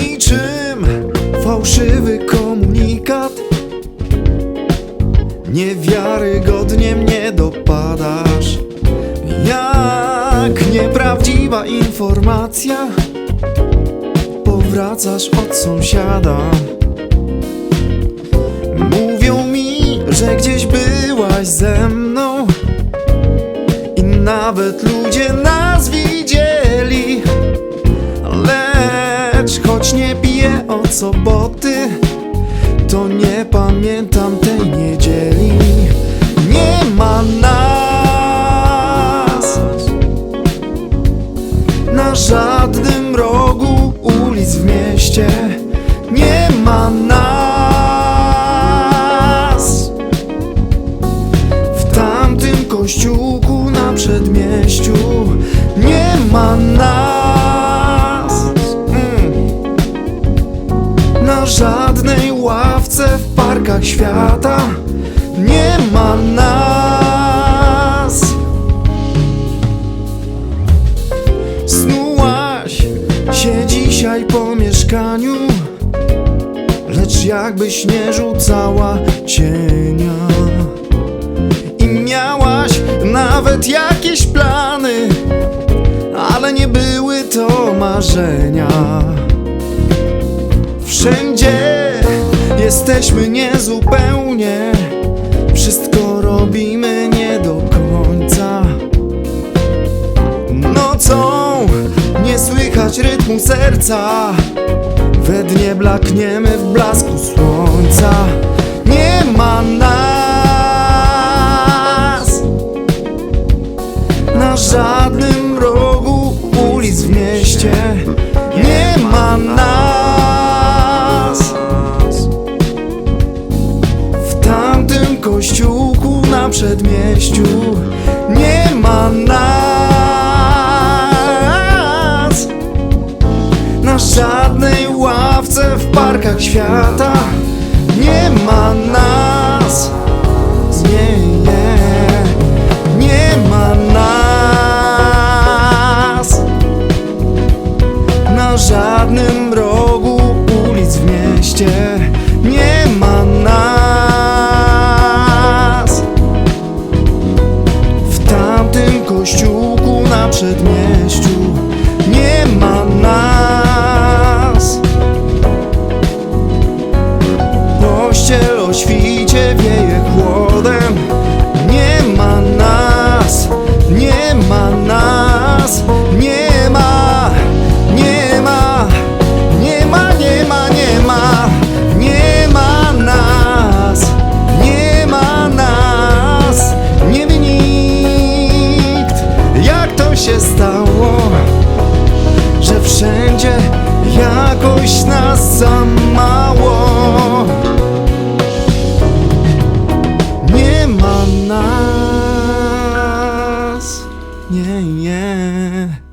niczym fałszywy komunikat. Niewiarygodnie mnie dopadasz. Jak nieprawdziwa informacja. Powracasz od sąsiada. Mówią mi, że gdzieś byłaś ze mną. I nawet ludzie choć nie piję od soboty To nie pamiętam tej niedzieli. Nie ma nas Na żadnym rogu ulic w mieście. Nie ma nas żadnej ławce w parkach świata Nie ma nas. Snułaś się dzisiaj po mieszkaniu Lecz jakbyś nie rzucała cienia. I miałaś nawet jakieś plany Ale nie były to marzenia. Wszędzie jesteśmy niezupełnie. Wszystko robimy nie do końca. Nocą nie słychać rytmu serca. We dnie blakniemy w blasku słońca. Nie ma na przedmieściu. Nie ma nas Na żadnej ławce w parkach świata. Nie ma nas Nie, kościółku na przedmieściu było Że wszędzie jakoś nas za mało. Nie ma nas Nie, nie.